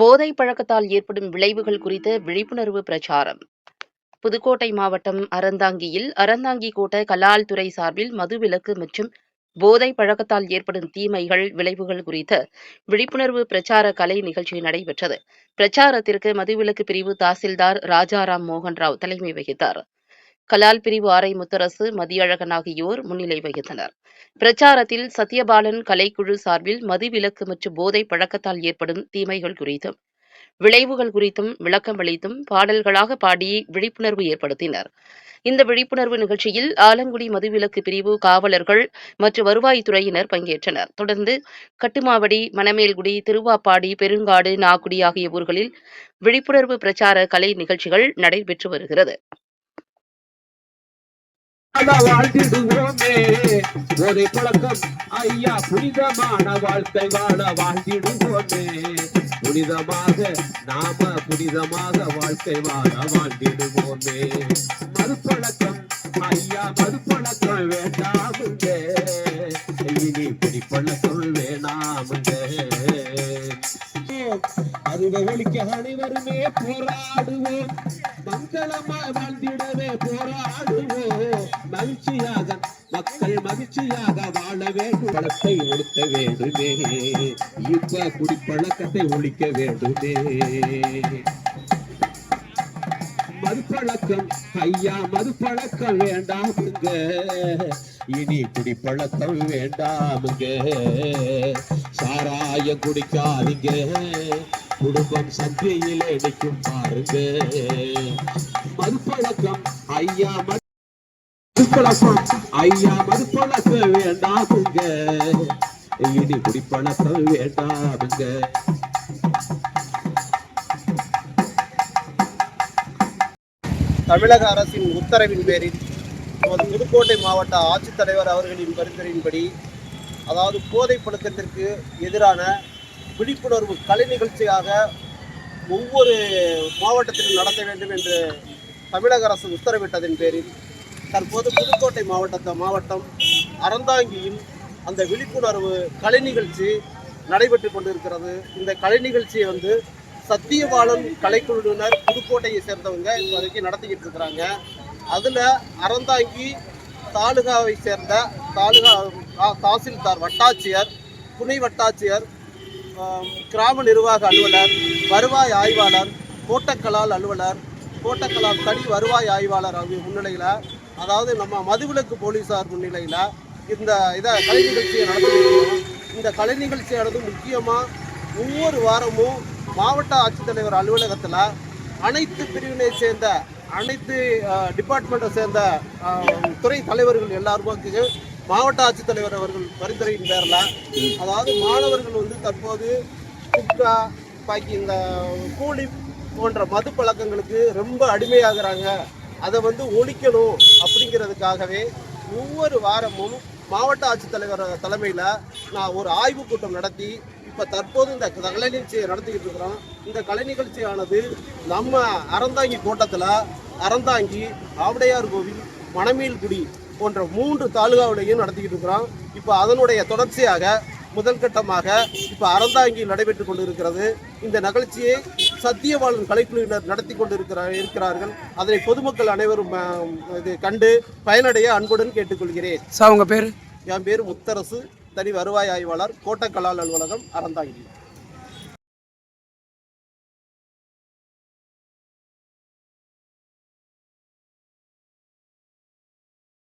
போதை பழக்கத்தால் ஏற்படும் விளைவுகள் குறித்த விழிப்புணர்வு பிரச்சாரம். புதுக்கோட்டை மாவட்டம் அறந்தாங்கியில் அறந்தாங்கி கோட்ட கலால் துறை சார்பில் மதுவிலக்கு மற்றும் போதை பழக்கத்தால் ஏற்படும் தீமைகள் விளைவுகள் குறித்த விழிப்புணர்வு பிரச்சார கலை நிகழ்ச்சி நடைபெற்றது. பிரச்சாரத்திற்கு மதுவிலக்கு பிரிவு தாசில்தார் ராஜாராம் மோகன் ராவ் தலைமை வகித்தார். கலால் பிரிவு ஆரை முத்தரசு மதியழகன் ஆகியோர் முன்னிலை வகித்தனர். பிரச்சாரத்தில் சத்யபாலன் கலைக்குழு சார்பில் மதுவிலக்கு மற்றும் போதை பழக்கத்தால் ஏற்படும் தீமைகள் குறித்தும் விளைவுகள் குறித்தும் விளக்கம் அளித்தும் பாடல்களாக பாடி விழிப்புணர்வு ஏற்படுத்தினர். இந்த விழிப்புணர்வு நிகழ்ச்சியில் ஆலங்குடி மதுவிலக்கு பிரிவு காவலர்கள் மற்றும் வருவாய்த்துறையினர் பங்கேற்றனர். தொடர்ந்து கட்டுமாவடி மணமேல்குடி திருவாப்பாடி பெருங்காடு நாகுடி ஆகிய ஊர்களில் விழிப்புணர்வு பிரச்சார கலை நிகழ்ச்சிகள் நடைபெற்று வருகிறது. வாழ்ந்திடுவோமே. ஒரு பழக்கம் ஐயா புனிதமான வாழ்க்கை வாழ வாழ்ந்திடுவோமே. புனிதமாக நாம புனிதமாக வாழ்க்கை வாழ வாழ்ந்திடுவோமே. மறுபழக்கம் ஐயா மறுபழக்கம் வேண்டாமுங்க. இனி பிடிப்பழக்கம் வேணாமுங்க. அருவை அனைவருமே போராடுவோம். மங்களமா வாழ்ந்திடவே போராடுவோம். மகிழ்ச்சியாக மக்கள் மகிழ்ச்சியாக வாழ வேண்டும். பழத்தை ஒழுக்க வேண்டுமே. இப்ப குடிப்பழக்கத்தை ஒழிக்க வேண்டுமே. மதுப்பழக்கம் ஐயா மதுப்பழக்கம் வேண்டாமுங்க இனி குடிப்பழக்கம் வேண்டாமுங்க சாராயம் குடிக்காதீங்க. குடும்பம் சந்தையிலே நிற்கும் பாருங்க. மறுபழக்கம் ஐயா மறுபழக்கம் ஐயா மறுபழக்க வேண்டாமுங்க இனி குடிப்பழக்கம் வேண்டாமுங்க தமிழக அரசின் உத்தரவின் பேரில் நமது புதுக்கோட்டை மாவட்ட ஆட்சித்தலைவர் அவர்களின் பரிந்துரையின்படி அதாவது போதை பழக்கத்திற்கு எதிரான விழிப்புணர்வு கலை நிகழ்ச்சியாக ஒவ்வொரு மாவட்டத்திலும் நடத்த வேண்டும் என்று தமிழக அரசு உத்தரவிட்டதின் பேரில் தற்போது புதுக்கோட்டை மாவட்டத்தை மாவட்டம் அறந்தாங்கியில் அந்த விழிப்புணர்வு கலை நிகழ்ச்சி நடைபெற்று கொண்டிருக்கிறது. இந்த கலை நிகழ்ச்சியை வந்து சத்தியபாலன் கலைக்குழுவினர் புதுக்கோட்டையை சேர்ந்தவங்க இப்போதைக்கு நடத்திக்கிட்டு இருக்கிறாங்க. அதில் அறந்தாங்கி தாலுகாவை சேர்ந்த தாலுகா தாசில்தார் வட்டாட்சியர் துணை வட்டாட்சியர் கிராம நிர்வாக அலுவலர் வருவாய் ஆய்வாளர் கோட்டக்கலால் அலுவலர் கோட்டக்கலால் தனி வருவாய் ஆய்வாளர் ஆகிய முன்னிலையில் அதாவது நம்ம மதுவிலக்கு போலீஸார் முன்னிலையில் இந்த இதை கலை நிகழ்ச்சியை நடத்திருக்கிறோம் இந்த கலை நிகழ்ச்சியானது முக்கியமாக ஒவ்வொரு வாரமும் மாவட்ட ஆட்சித்தலைவர் அலுவலகத்தில் அனைத்து பிரிவினை சேர்ந்த அனைத்து டிபார்ட்மெண்ட்டை சேர்ந்த துறை தலைவர்கள் எல்லாருமே மாவட்ட ஆட்சித்தலைவர் அவர்கள் பரிந்துரையின் பேரில் அதாவது மாணவர்கள் வந்து தற்போது குட்கா பாக்கி இந்த கூலி போன்ற மது பழக்கங்களுக்கு ரொம்ப அடிமையாகிறாங்க. அதை வந்து ஒழிக்கணும் அப்படிங்கிறதுக்காகவே ஒவ்வொரு வாரமும் மாவட்ட ஆட்சித்தலைவர் தலைமையில் நான் ஒரு ஆய்வுக் கூட்டம் நடத்தி இப்போ தற்போது இந்த கலை நிகழ்ச்சியை நடத்திக்கிட்டு இருக்கிறோம். இந்த கலை நிகழ்ச்சியானது நம்ம அறந்தாங்கி கோட்டத்தில் அறந்தாங்கி ஆவடையார் கோவில் மணமேல்குடி போன்ற மூன்று தாலுகாவிலையும் நடத்திக்கிட்டு இருக்கிறோம். இப்போ அதனுடைய தொடர்ச்சியாக முதல் கட்டமாக இப்போ அறந்தாங்கியில் நடைபெற்று கொண்டிருக்கிறது. இந்த நிகழ்ச்சியை சத்தியவாளன் கலைக்குழுவினர் நடத்தி கொண்டிருக்கிற இருக்கிறார்கள். அதனை பொதுமக்கள் அனைவரும் இது கண்டு பயனடைய அன்புடன் கேட்டுக்கொள்கிறேன். சார் உங்கள் பேர்? என் பேர் முத்தரசு. தனி வருவாய் ஆய்வாளர் கோட்டக்கலால் அலுவலகம் அறந்தாங்கி.